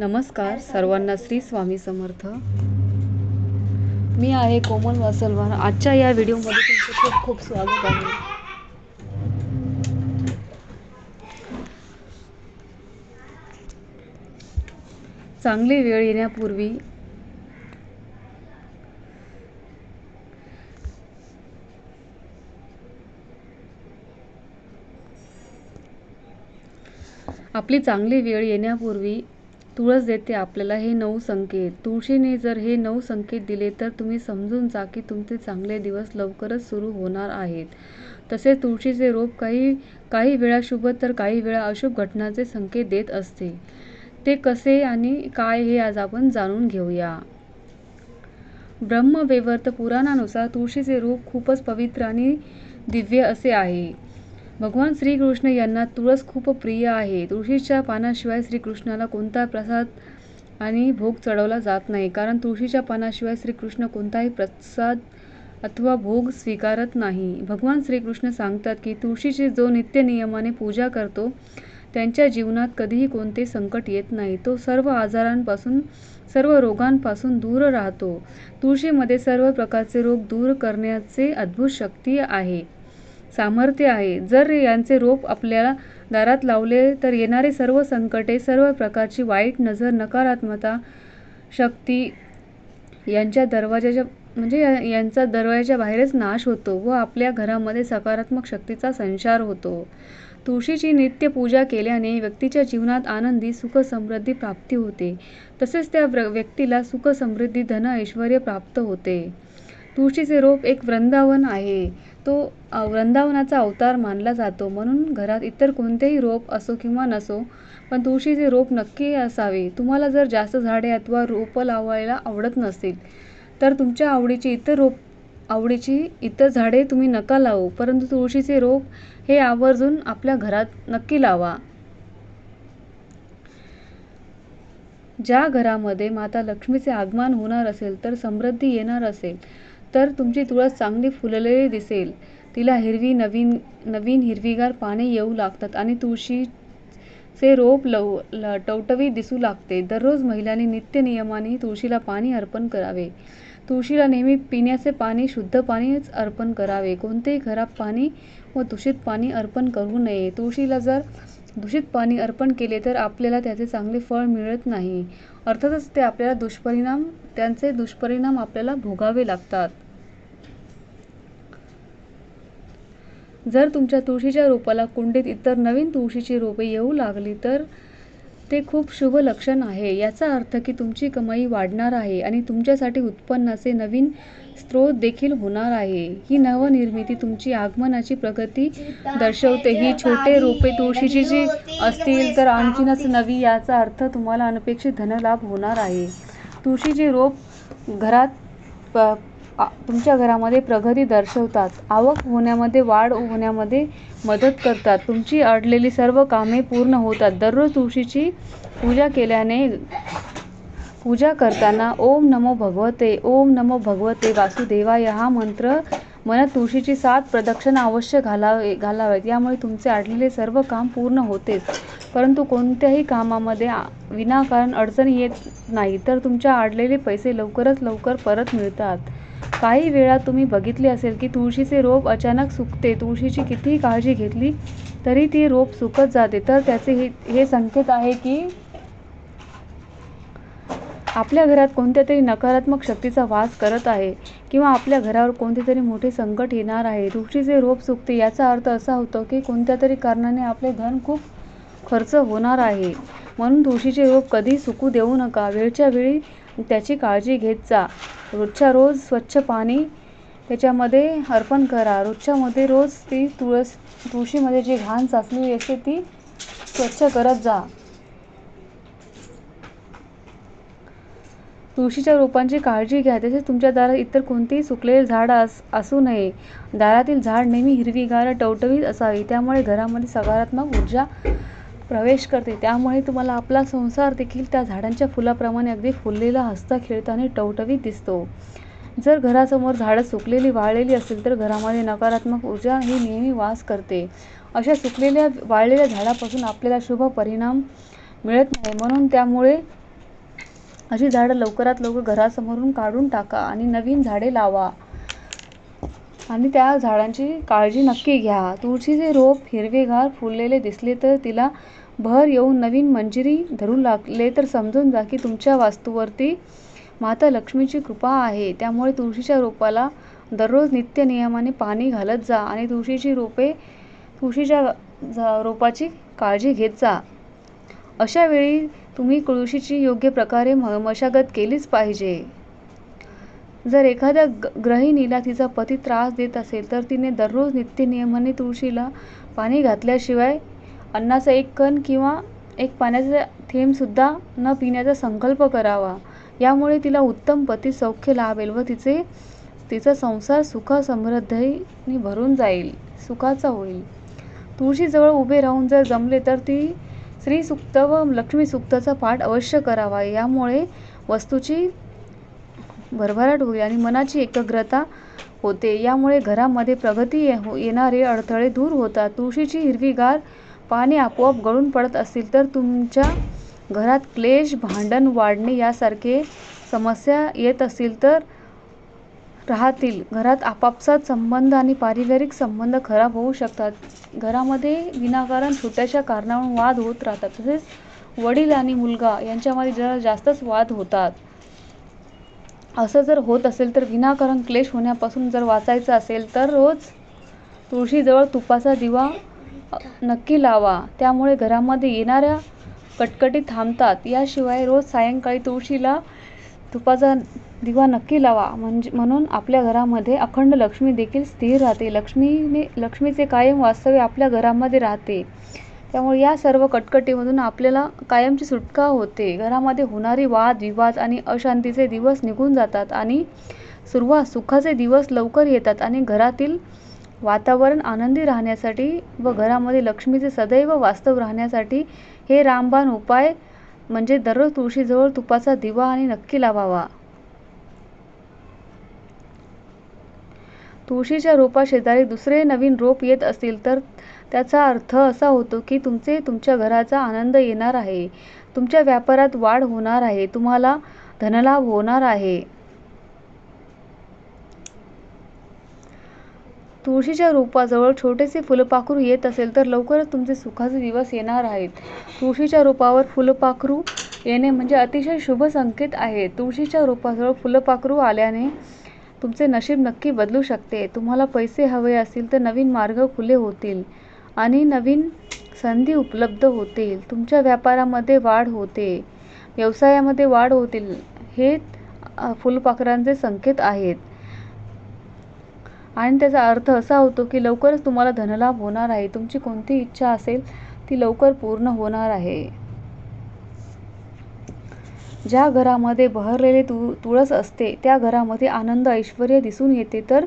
नमस्कार सर्वांना श्री स्वामी समर्थ. मी आहे कोमल वासलवार. आजच्या या व्हिडिओमध्ये तुमचं खूप खूप स्वागत आहे. चांगली वेळ येण्यापूर्वी आपली चांगली वेळ येण्यापूर्वी तुळस देते आपल्याला हे नऊ संकेत. तुळशीने जर हे नऊ संकेत दिले तर तुम्ही समजून जा की तुमचे चांगले दिवस लवकरच सुरू होणार आहेत. तसेच तुळशीचे रोप काही काही वेळा शुभ तर काही वेळा अशुभ घटनाचे संकेत देत असते. ते कसे आणि काय हे आज आपण जाणून घेऊया. ब्रह्मवेवर्त पुराणानुसार तुळशीचे रूप खूपच पवित्र आणि दिव्य असे आहे. भगवान श्रीकृष्ण यांना तुळस खूप प्रिय आहे. तुळशीच्या पानाशिवाय श्रीकृष्णाला कोणता प्रसाद आणि भोग चढवला जात नाही. कारण तुळशीच्या पानाशिवाय श्रीकृष्ण कोणताही प्रसाद अथवा भोग स्वीकारत नाही. भगवान श्रीकृष्ण सांगतात की तुळशीची जो नित्य नियमाने पूजा करतो त्यांच्या जीवनात कधीही कोणते संकट येत नाही. तो सर्व आजारांपासून सर्व रोगांपासून दूर राहतो. तुळशीमध्ये सर्व प्रकारचे रोग दूर करण्याचे अद्भुत शक्ती आहे. सामर्थ्य आहे. जर यांचे रोप आपल्याला दारात लावले तर येणारे सर्व संकटे सर्व प्रकारची वाईट नजर नकारात्मकता शक्ती यांच्या दरवाजाच्या म्हणजे यांचा दरवाजाच्या बाहेरच नाश होतो व आपल्या घरामध्ये सकारात्मक शक्तीचा संचार होतो. तुळशीची नित्य पूजा केल्याने व्यक्तीच्या जीवनात आनंदी सुख समृद्धी प्राप्ती होते. तसेच त्या व्यक्तीला सुख समृद्धी धन ऐश्वर प्राप्त होते. तुळशीचे रोप एक वृंदावन आहे. तो वृंदावनाचा अवतार मानला जातो. म्हणून घरात इतर कोणतेही रोप असो किंवा नसो पण तुळशीचे रोप नक्की असावे. तुम्हाला जर जास्त झाडे अथवा रोपं लावायला आवडत नसतील तर तुमच्या आवडीची इतर रोप आवडीची इतर झाडे तुम्ही नका लावू. परंतु तुळशीचे रोप हे आवर्जून आपल्या घरात नक्की लावा. ज्या घरामध्ये माता लक्ष्मीचे आगमन होणार असेल तर समृद्धी येणार असेल. तर तुमची तुळस चांगली फुललेली दिसेल. तिला हिरवी नवीन नवीन हिरवीगार पाने येऊ लागतात आणि तुळशीचे रोप लव ल टवटवी दिसू लागते. दररोज महिलांनी नित्य नियमाने तुळशीला पाणी अर्पण करावे. तुळशीला नेहमी पिण्याचे पाणी शुद्ध पाणीच अर्पण करावे. कोणतेही खराब पाणी व दूषित पाणी अर्पण करू नये. तुळशीला जर दूषित पाणी अर्पण केले तर आपल्याला त्याचे चांगले फळ मिळत नाही. अर्थातच ते आपल्याला दुष्परिणाम त्यांचे दुष्परिणाम आपल्याला भोगावे लागतात. जर तुमच्या तुळशीच्या रोपाला कुंडीत इतर नवीन तुळशीची रोपे येऊ लागली तर ते खूप शुभ लक्षण आहे. याचा अर्थ की तुमची कमाई वाढणार आहे आणि तुमच्यासाठी उत्पन्नाचे नवीन स्रोत देखील होणार आहे. ही नवनिर्मिती तुमची आगमनाची प्रगती दर्शवते. ही छोटे रोपे तुळशीची जी असतील तर आणखीनच नवी याचा अर्थ तुम्हाला अनपेक्षित धनलाभ होणार आहे. तुळशीचे रोप घरात प तुमच्या घरामध्ये प्रगती दर्शवतात. आवक होण्यामध्ये वाढ होण्यामध्ये मदत करतात. तुमची अडलेली सर्व कामे पूर्ण होतात. दररोज तुळशीची पूजा केल्याने पूजा करताना ओम नमो भगवते ओम नमो भगवते वासुदेवाय हा मंत्र मनात तुळशीची सात प्रदक्षिणा अवश्य घालावे घालावेत यामुळे तुमचे अडलेले सर्व काम पूर्ण होतेच. परंतु कोणत्याही कामामध्ये विनाकारण अडचणी येत नाही तर तुमच्या अडलेले पैसे लवकरच लवकर परत मिळतात. काही वेळा तुम्ही बघितले असेल की तुळशीचे रोप अचानक सुकते. तुळशीची कितीही काळजी घेतली तरी ती रोप सुकत जाते. तर त्याचे हे हे संकेत आहे की आपल्या घरात कोणत्या तरी नकारात्मक शक्तीचा वास करत आहे किंवा आपल्या घरावर कोणते तरी मोठे संकट येणार आहे. तुळशीचे रोप सुकते याचा अर्थ असा होतो की कोणत्या तरी कारणाने आपले धन खूप खर्च होणार आहे. म्हणून तुळशीचे रोप कधी सुकू देऊ नका. वेळच्या वेळी त्याची काळजी घेत जा. रोजच्या रोज स्वच्छ पाणी त्याच्यामध्ये अर्पण करा. रोजच्यामध्ये रोज ती तुळस तुळशीमध्ये जी घाण साचलेली असते ती स्वच्छ करत जा. तुळशीच्या रोपांची काळजी घ्या. तसेच तुमच्या दारात इतर कोणतेही सुकलेले झाड अस असू नये. दारातील झाड नेहमी हिरवीगार टवटवीत असावी. त्यामुळे घरामध्ये सकारात्मक ऊर्जा प्रवेश करते. त्यामुळे तुम्हाला आपला संसार देखील त्या झाडांच्या फुलाप्रमाणे अगदी फुललेला हसता खेळताना टवटवीत दिसतो. जर घरासमोर झाडं सुकलेली वाळलेली असेल तर घरामध्ये नकारात्मक ऊर्जा ही नेहमी वास करते. अशा सुकलेल्या वाळलेल्या झाडापासून आपल्याला शुभ परिणाम मिळत नाही. म्हणून त्यामुळे अशी झाडं लवकरात लवकर घरासमोरून काढून टाका आणि नवीन झाडे लावा. आणि त्या झाडांची काळजी नक्की घ्या. तुळशीचे रोप हिरवेगार फुललेले दिसले तर तिला भर येऊन नवीन मंजिरी धरू लागले तर समजून जा की तुमच्या वास्तूवरती माता लक्ष्मीची कृपा आहे. त्यामुळे तुळशीच्या रोपाला दररोज नित्य नियमाने पाणी घालत जा आणि तुळशीची रोपे तुळशीच्या झा रोपाची काळजी घेत जा. अशा वेळी तुम्ही तुळशीची योग्य प्रकारे म मशागत केलीच पाहिजे. जर एखाद्या ग गृहिणीला तिचा पती त्रास देत असेल तर तिने दररोज नित्य नियमाने तुळशीला पाणी घातल्याशिवाय अन्नाचा एक कण किंवा एक पाण्याचा थेंबसुद्धा न पिण्याचा संकल्प करावा. यामुळे तिला उत्तम पती सौख्य लाभेल व तिचे तिचा संसार सुख समृद्धीने भरून जाईल सुखाचा होईल. तुळशीजवळ उभे राहून जर जमले तर ती श्रीसुक्त व लक्ष्मीसुक्ताचा पाठ अवश्य करावा. यामुळे वस्तूची भरभराट होईल आणि मनाची एकाग्रता होते. यामुळे घरामध्ये प्रगती हो येणारे अडथळे दूर होतात. तुळशीची हिरवीगार पाने आपोआप गळून पडत असतील तर तुमच्या घरात क्लेश भांडण वाढणे यासारखे समस्या येत असतील तर राहतील. घरात आपापसात संबंध आणि पारिवारिक संबंध खराब होऊ शकतात. घरामध्ये विनाकारण छोट्याशा कारणावरून वाद होत राहतात. तसेच वडील आणि मुलगा यांच्यामध्ये जरा जास्तच वाद होतात. असं जर होत असेल तर विनाकारण क्लेश होण्यापासून जर वाचायचं असेल तर रोज तुळशीजवळ तुपाचा दिवा नक्की लावा. त्यामुळे घरामध्ये येणाऱ्या कटकटी थांबतात. याशिवाय रोज सायंकाळी तुळशीला तुपाचा दिवा नक्की लावा. म्हणजे म्हणून आपल्या घरामध्ये अखंड लक्ष्मी देखील स्थिर राहते. लक्ष्मीने लक्ष्मीचे कायम वास्तव्य आपल्या घरामध्ये राहते. त्यामुळे या सर्व कटकटीमधून आपल्याला कायमची सुटका होते. घरामध्ये होणारी वाद विवाद आणि अशांतीचे दिवस निघून जातात आणि सुरुवात सुखाचे दिवस लवकर येतात आणि घरातील वातावरण आनंदी राहण्यासाठी व घरामध्ये लक्ष्मीचे सदैव वास्तव राहण्यासाठी हे रामबाण उपाय म्हणजे दररोज तुळशीजवळ तुपाचा दिवा आणि नक्की लावावा. तुळशीच्या रोपाशेजारी दुसरे नवीन रोप येत असतील तर त्याचा अर्थ असा होतो की तुमचे तुमच्या घराचा आनंद येणार आहे. तुमच्या व्यापारात वाढ होणार आहे. तुम्हाला धनलाभ होणार आहे. तुळशीच्या रोपाजवळ छोटेसे फुलपाखरू येत असेल तर लवकरच तुमचे सुखाचे दिवस येणार आहेत. तुळशीच्या रोपावर फुलपाखरू येणे म्हणजे अतिशय शुभ संकेत आहे. तुळशीच्या रोपाजवळ फुलपाखरू आल्याने तुमचे नशीब नक्की बदलू शकते. तुम्हाला पैसे हवे असतील तर नवीन मार्ग खुले होतील आणि नवीन संधी उपलब्ध होतील. तुमच्या व्यापारामध्ये वाढ होते. व्यवसायामध्ये वाढ होतील. हे फुलपाखरांचे संकेत आहेत. आणि त्याचा अर्थ असा होतो की लवकरच तुम्हाला धनलाभ होणार आहे. तुमची कोणती इच्छा असेल ती लवकर पूर्ण होणार आहे. ज्या घरामध्ये बहरलेले तु तुळस असते त्या घरामध्ये आनंद ऐश्वर दिसून येते. तर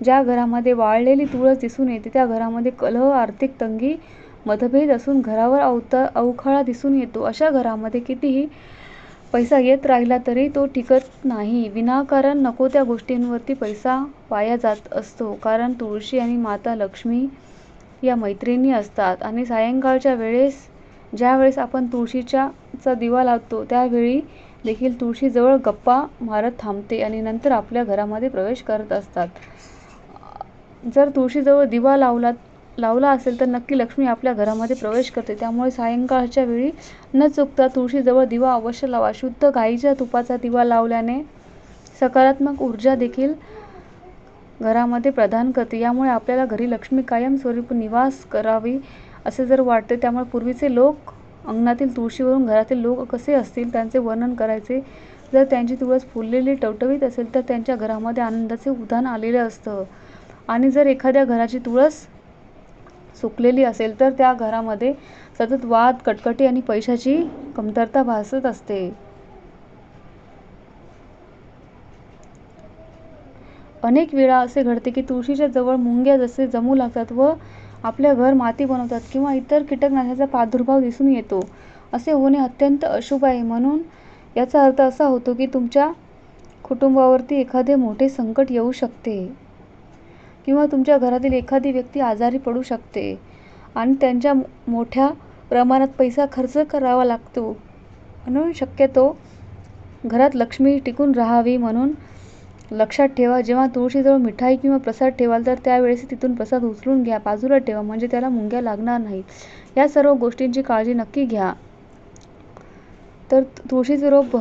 ज्या घरामध्ये वाळलेली तुळस दिसून येते त्या घरामध्ये कलह आर्थिक तंगी मतभेद असून घरावर अवता अवखळा दिसून येतो. अशा घरामध्ये कितीही पैसा येत राहिला तरी तो टिकत नाही. विनाकारण नको त्या गोष्टींवरती पैसा वाया जात असतो. कारण तुळशी आणि माता लक्ष्मी या मैत्रिणी असतात. आणि सायंकाळच्या वेळेस ज्यावेळेस आपण तुळशीच्या चा दिवा लावतो त्यावेळी देखील तुळशीजवळ गप्पा मारत थांबते आणि नंतर आपल्या घरामध्ये प्रवेश करत असतात. जर तुळशीजवळ दिवा लावला लावला असेल तर नक्की लक्ष्मी आपल्या घरामध्ये प्रवेश करते. त्यामुळे सायंकाळच्या वेळी न चुकता तुळशीजवळ दिवा अवश्य लावा. शुद्ध गाईच्या तुपाचा दिवा लावल्याने सकारात्मक ऊर्जा देखील घरामध्ये प्रदान करते. यामुळे आपल्याला घरी लक्ष्मी कायमस्वरूपी निवास करावी असे जर वाटते त्यामुळे पूर्वीचे लोक अंगणातील तुळशीवरून घरातील लोक कसे असतील त्यांचे वर्णन करायचे. जर त्यांची तुळस फुललेली टवटवीत असेल तर त्यांच्या घरामध्ये आनंदाचे उधाण आलेले असतं. आणि जर एखाद्या घराची तुळस सुकलेली असेल तर त्या घरामध्ये सतत वाद कटकटी आणि पैशाची कमतरता भासत असते. अनेक वेळा असे घडते की तुळशीच्या जवळ मुंग्या जसे जमू लागतात व आपल्या घर माती बनवतात किंवा इतर कीटकनाशाचा प्रादुर्भाव दिसून येतो. असे होणे अत्यंत अशुभ आहे. म्हणून याचा अर्थ असा होतो की तुमच्या कुटुंबावरती एखादे मोठे संकट येऊ शकते. किंवा तुमच्या घरातील एखादी व्यक्ती आजारी पडू शकते आणि त्यांच्या मोठ्या प्रमाणात पैसा खर्च करावा लागतो. म्हणून शक्यतो घरात लक्ष्मी टिकून राहावी म्हणून लक्षात ठेवा. जेव्हा तुळशीजवळ मिठाई किंवा प्रसाद ठेवाल तर त्यावेळेस तिथून प्रसाद उचलून घ्या. बाजूला ठेवा म्हणजे त्याला मुंग्या लागणार नाहीत. या सर्व गोष्टींची काळजी नक्की घ्या. तर तुळशीचे रोप